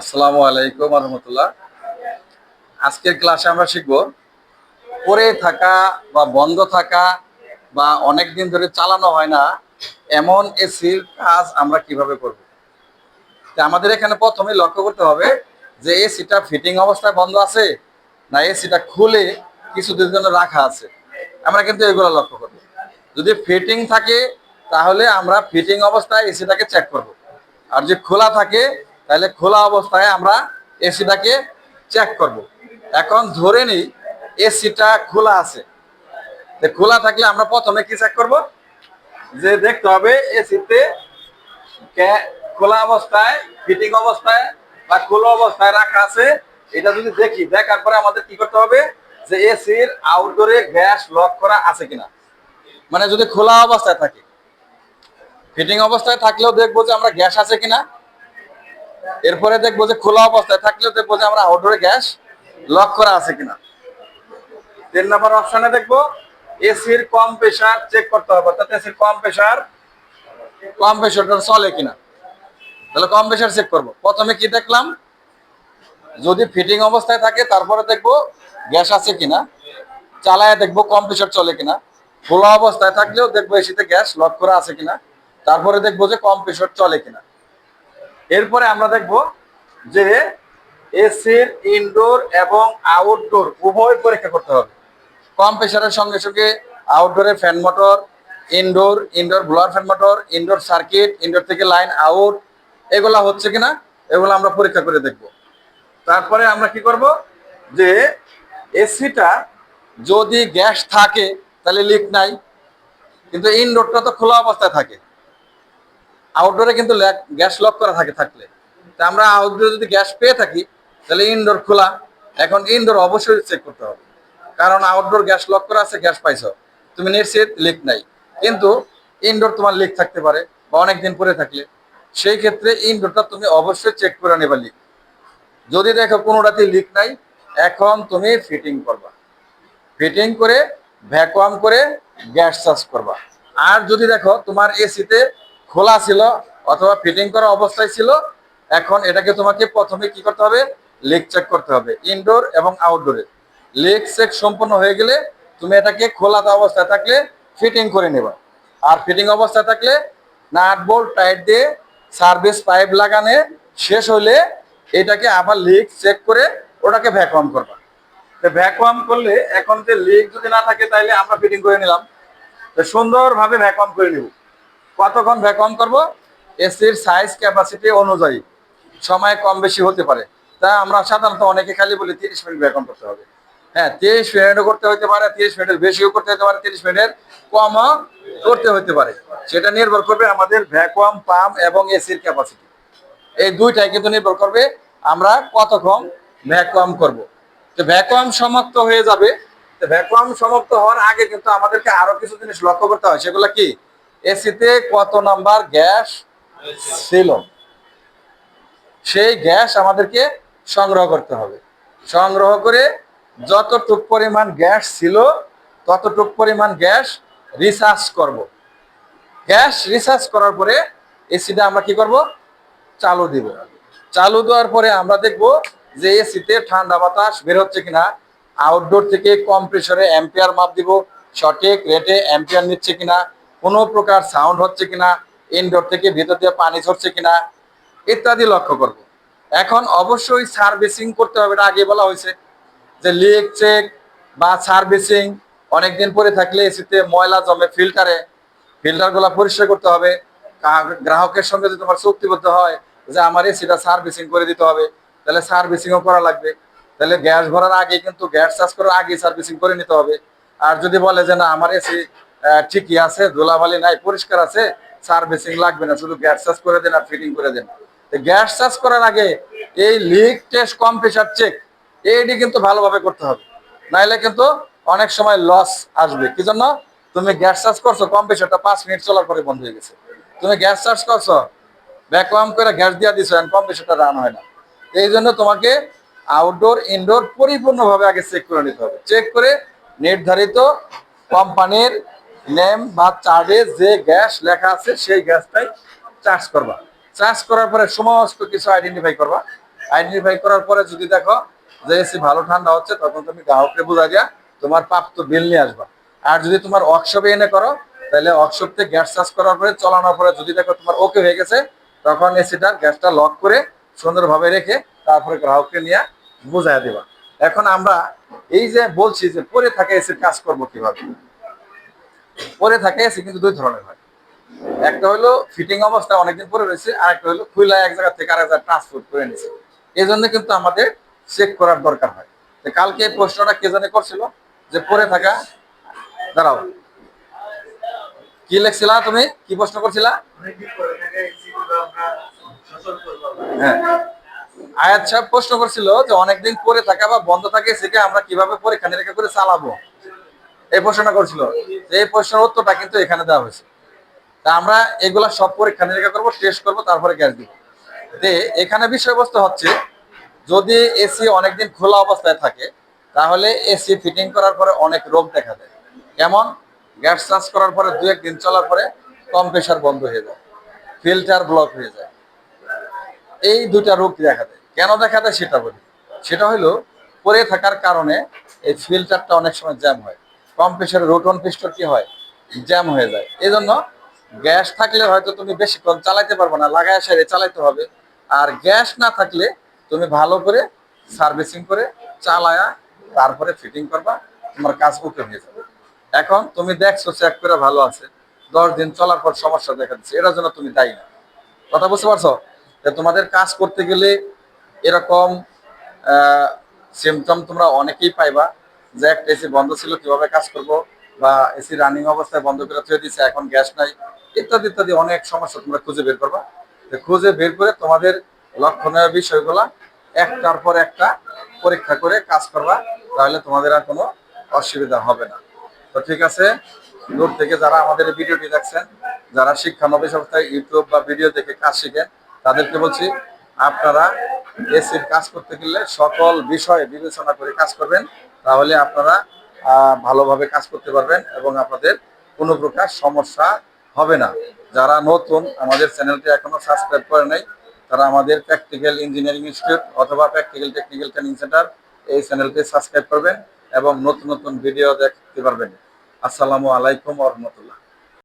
আসসালামু আলাইকুম রহমতুল্লাহ আজকের ক্লাসে আমরা শিখব পরে থাকা বা বন্ধ থাকা বা অনেক দিন ধরে চালানো হয় না, এমন এসির কাজ আমরা কীভাবে করব? তা আমাদের এখানে প্রথমে লক্ষ্য করতে হবে যে এসিটা ফিটিং অবস্থায় বন্ধ আছে না এসিটা খুলে কিছুদিনের জন্য রাখা আছে। আমরা কিন্তু এগুলো লক্ষ্য করব। যদি ফিটিং থাকে, তাহলে আমরা ফিটিং অবস্থায় এসিটাকে চেক করব। আর যে খোলা থাকে তাহলে খোলা অবস্থায় আমরা এসিটাকে চেক করব। এখন ধরে নিই, এসিটা খোলা আছে। খোলা থাকলে আমরা প্রথমে কি চেক করব? যে দেখতে হবে এসিতে খোলা অবস্থায় ফিটিং অবস্থায় বা খোলা অবস্থায় রাখা আছে। এটা যদি দেখি, দেখার পরে আমাদের কি করতে হবে? যে এসির আউটডোরে গ্যাস লক করা আছে কিনা। মানে যদি খোলা অবস্থায় থাকে। ফিটিং অবস্থায় থাকলেও দেখব যে আমরা গ্যাস আছে কিনা। এরপরে দেখব যে খোলা অবস্থায় থাকলেও দেখব যে আমরা আউটডোরে গ্যাস লক করা আছে কিনা। তিন নম্বর অপশনে দেখব এসির কম প্রেশার চেক করতে হবে, অর্থাৎ এসির কম প্রেশার কম প্রেশারটা চলে কিনা। তাহলে কম প্রেশার চেক করব। প্রথমে কি দেখলাম, যদি ফিটিং অবস্থায় থাকে তারপরে দেখব গ্যাস আছে কিনা, চালায় দেখব কম প্রেশার চলে কিনা। খোলা অবস্থায় থাকলেও দেখব এসিতে গ্যাস লক করা আছে কিনা, তারপরে দেখব যে কম প্রেশার চলে কিনা। এরপরে আমরা দেখব যে এসির ইনডোর এবং আউটডোর উভয় পরীক্ষা করতে হবে। কম প্রেশারের সঙ্গে সঙ্গে আউটডোরে fan motor indoor indoor blower fan motor indoor circuit indoor থেকে লাইন আউট এগুলা হচ্ছে কিনা, এগুলো আমরা পরীক্ষা করে দেখব। তারপরে আমরা কি করব যে এসিটা যদি গ্যাস থাকে, তাহলে লিক নাই। কিন্তু ইনডোরটা তো খোলা অবস্থায় থাকে। আউটডোরে কিন্তু গ্যাস লক করা থাকে থাকলে। তা আমরা আউটডোরে যদি গ্যাস পেয়ে থাকি, তাহলে ইনডোর খোলা এখন ইনডোর অবশ্যই চেক করতে হবে। কারণ আউটডোর গ্যাস লক করা আছে, গ্যাস পাইছো। তুমি নিশ্চিত লিক নাই। কিন্তু ইনডোর তোমার লিক থাকতে পারে, বা অনেকদিন পরে থাকলে। সেই ক্ষেত্রে ইনডোরটা তুমি অবশ্যই চেক করে নেবা লিক যদি দেখো কোনো কোনোটাতে লিক নাই, এখন তুমি ফিটিং করবা। ফিটিং করে ভ্যাকুয়াম করে গ্যাস চার্জ করবা। আর যদি দেখো তোমার এসিতে খোলা ছিল অথবা ফিটিং করা অবস্থায় ছিল, এখন এটাকে তোমাকে প্রথমে কি করতে হবে? লেগ চেক করতে হবে ইনডোর এবং আউটডোরে লিক চেক সম্পূর্ণ হয়ে গেলে তুমি এটাকে খোলা অবস্থায় থাকলে ফিটিং করে নেবা। আর ফিটিং অবস্থায় থাকলে নাট বোল্ট টাইট দিয়ে সার্ভিস পাইপ লাগানে শেষ হলে এটাকে আবার লিক চেক করে ওটাকে ভ্যাকুয়াম করবা। ভ্যাকুয়াম করলে এখন যে লিক যদি না থাকে তাহলে আমরা ফিটিং করে নিলাম। তো সুন্দরভাবে ভ্যাকুয়াম করে নিব। কতক্ষণ ভ্যাকুয়াম করব? এসির সাইজ ক্যাপাসিটি অনুযায়ী। সময় কম বেশি হতে পারে। তা আমরা সাধারণত অনেকে খালি বলি তিরিশ মিনিট ভ্যাকুয়াম করতে হবে। হ্যাঁ তিরিশ মিনিটও করতে হতে পারে, তিরিশ মিনিটের বেশিও করতে হতে পারে, তিরিশ মিনিটের কমও করতে হতে পারে। সেটা নির্ভর করবে আমাদের ভ্যাকুয়াম, পাম্প এবং এসির ক্যাপাসিটি এই দুইটাই কিন্তু নির্ভর করবে আমরা কতক্ষণ ভ্যাকুয়াম করব। তো ভ্যাকুয়াম সমাপ্ত হয়ে যাবে। তো ভ্যাকুয়াম সমাপ্ত হওয়ার আগে কিন্তু আমাদেরকে আরও কিছু জিনিস লক্ষ্য করতে হয়। সেগুলো কি? এসিতে কত নাম্বার গ্যাস ছিল? সেই গ্যাস আমাদেরকে সংগ্রহ করতে হবে। সংগ্রহ করে যতটুক পরিমাণ গ্যাস ছিল, ততটুক পরিমাণ গ্যাস রিসার্চ করব। গ্যাস রিসার্চ করার পরে এসিটা আমরা কি করব? চালু দিব। চালু দেওয়ার পরে আমরা দেখব যে এসিতে ঠান্ডা বাতাস বের হচ্ছে কিনা। আউটডোর থেকে কম প্রেশারে অ্যাম্পিয়ার মাপ দিব। সঠিক রেটে অ্যাম্পিয়ার নিচ্ছে কিনা। কোনো প্রকার সাউন্ড হচ্ছে কিনা ইনডোর থেকে ভিতর দিয়ে পানি ঝরছে কিনা, ইত্যাদি লক্ষ্য করব। এখন অবশ্যই সার্ভিসিং করতে হবে, এটা আগে বলা হয়েছে, যে লিক চেক বা সার্ভিসিং অনেকদিন পরে থাকলে এসিতে ময়লা জমে ফিল্টারে ফিল্টারগুলো পরিষ্কার করতে হবে। গ্রাহকের সঙ্গে যদি তোমার চুক্তিবদ্ধ হয়, যে আমার এসিটা সার্ভিসিং করে দিতে হবে, তাহলে সার্ভিসিংও করা লাগবে। তাহলে গ্যাস ভরার আগে কিন্তু, গ্যাস চার্জ করার আগে সার্ভিসিং করে নিতে হবে। আর যদি বলে যে না, আমার এসি ঠিকই আছে, ধুলাবালি নাই, পরিষ্কার আছে সার্ভিসিং লাগবে না, শুধু গ্যাস চার্জ করে দেন আর ফিটিং করে দেন। গ্যাস চার্জ করার আগে এই লিক টেস্ট কম প্রেশার চেক এইটি কিন্তু ভালোভাবে করতে হবে। নাইলে কিন্তু অনেক সময় লস আসবে। কি জন্য? তুমি গ্যাস চার্জ করছ, কম প্রেশারটা পাঁচ মিনিট চলার পরে বন্ধ হয়ে গেছে। তুমি গ্যাস চার্জ করছ ভ্যাকুয়াম করে গ্যাস দিয়ে দিছো কম প্রেশারটা রান হয় না। এই জন্য তোমাকে আউটডোর ইনডোর পরিপূর্ণভাবে আগে চেক করে নিতে হবে। চেক করে নির্ধারিত কোম্পানির নেম বা চার্জে যে গ্যাস লেখা আছে, সেই গ্যাসটাই চার্জ করবা। চার্জ করার পরে সমস্ত কিছু আইডেন্টিফাই করবা। আইডেন্টিফাই করার পরে যদি দেখো যে এসি ভালো ঠান্ডা হচ্ছে, তখন তুমি গ্রাহককে বোঝা দিয়া তোমার প্রাপ্ত বিল নিয়ে আসবা। আর যদি তোমার ওয়ার্কশপে এনে করো, তাহলে ওয়ার্কশপ থেকে গ্যাস চার্জ করার পরে, চালানোর পরে যদি দেখো তোমার ওকে হয়ে গেছে, তখন এসিটার গ্যাসটা লক করে সুন্দরভাবে রেখে তারপরে গ্রাহককে নিয়ে বুঝাই দিবা। এখন আমরা এই যে বলছি যে পরে থাকে এসির কাজ করব কীভাবে? পরে থাকে এসি কিন্তু দুই ধরনের হয়। একটা হলো ফিটিং অবস্থা, অনেকদিন পরে রয়েছে আর একটা হলো খুলা এক জায়গা থেকে আরেক জায়গায় ট্রান্সপোর্ট করে নিছে। এই জন্য কিন্তু আমাদের চেক করার দরকার হয়। তো কালকে এই প্রশ্নটা কে জানে করছিল? যে পরে থাকা, দাঁড়াও। কি লেখছিলা তুমি? কি প্রশ্ন করছিলা? হ্যাঁ। আয়াত সাহেব প্রশ্ন করছিল যে অনেকদিন পরে থাকা বা বন্ধ থাকে, সেকে আমরা কীভাবে পরীক্ষা নিরীক্ষা করে চালাবো? এই প্রশ্নটা করছিল। এই প্রশ্নের উত্তরটা কিন্তু এখানে দেওয়া হয়েছে। তা আমরা এগুলা সব পরীক্ষা নিরীক্ষা করব টেস্ট করব, তারপরে গ্যাস দিব। তে এখানে বিষয়বস্তু হচ্ছে, যদি এসি অনেকদিন খোলা অবস্থায় থাকে, তাহলে এসি ফিটিং করার পরে অনেক রোগ দেখা দেয়। কেমন? গ্যাস চার্জ করার পরে দু একদিন চলার পরে কম্প্রেসার বন্ধ হয়ে যায়। ফিল্টার ব্লক হয়ে যায়। এই দুটা রোগ দেখা দেয়? কেন দেখা দেয় সেটা বলি। সেটা হলো পরে থাকার কারণে এই ফিল্টারটা অনেক সময় জ্যাম হয়। কম্প্রেসারের রোটন পিস্টন কি হয়? জ্যাম হয়ে যায়। এই জন্য গ্যাস থাকলে হয়তো তুমি বেশিক্ষণ চালাইতে পারবে না, লাগায় সেরে চালাইতে হবে। আর গ্যাস না থাকলে তুমি ভালো করে সার্ভিসিং করে চালায়া তারপরে ফিটিং করবা, তোমার কাজ ওকে হয়ে যাবে। এখন তুমি দেখছ চেক করে ভালো আছে। দশ দিন চলার পর সমস্যা দেখা দিচ্ছে। এটার জন্য তুমি দায়ী না। কথা বুঝতে পারছ? যে তোমাদের কাজ করতে গেলে এরকম সিমটম তোমরা অনেকেই পাইবা। যে একটা এসি বন্ধ ছিল, কীভাবে কাজ করব? বা এসি রানিং অবস্থায় বন্ধ করে থুয়ে দিচ্ছে এখন গ্যাস নাই, ইত্যাদি ইত্যাদি অনেক সমস্যা তোমরা খুঁজে বের করবা। খুঁজে বের করে তোমাদের লক্ষণীয় বিষয়গুলা একটার পর একটা পরীক্ষা করে কাজ করবা, তাহলে তোমাদের আর কোনো অসুবিধা হবে না। তো ঠিক আছে, দূর থেকে যারা আমাদের ভিডিওটি দেখছেন, যারা শিক্ষানবিশ অবস্থায় ইউটিউব বা ভিডিও দেখে কাজ শিখেন, তাদেরকে বলছি, আপনারা এসির কাজ করতে গেলে সকল বিষয় বিবেচনা করে কাজ করবেন। তাহলে আপনারা ভালোভাবে কাজ করতে পারবেন এবং আপনাদের কোনো প্রকার সমস্যা হবে না। যারা নতুন আমাদের চ্যানেলটি এখনও সাবস্ক্রাইব করে নাই, তারা আমাদের প্র্যাকটিক্যাল ইঞ্জিনিয়ারিং ইনস্টিটিউট অথবা প্র্যাকটিক্যাল টেকনিক্যাল ট্রেনিং সেন্টার এই চ্যানেলটি সাবস্ক্রাইব করবেন এবং নতুন নতুন ভিডিও দেখতে পারবেন। আসসালামু আলাইকুম রহমতুল্লাহ।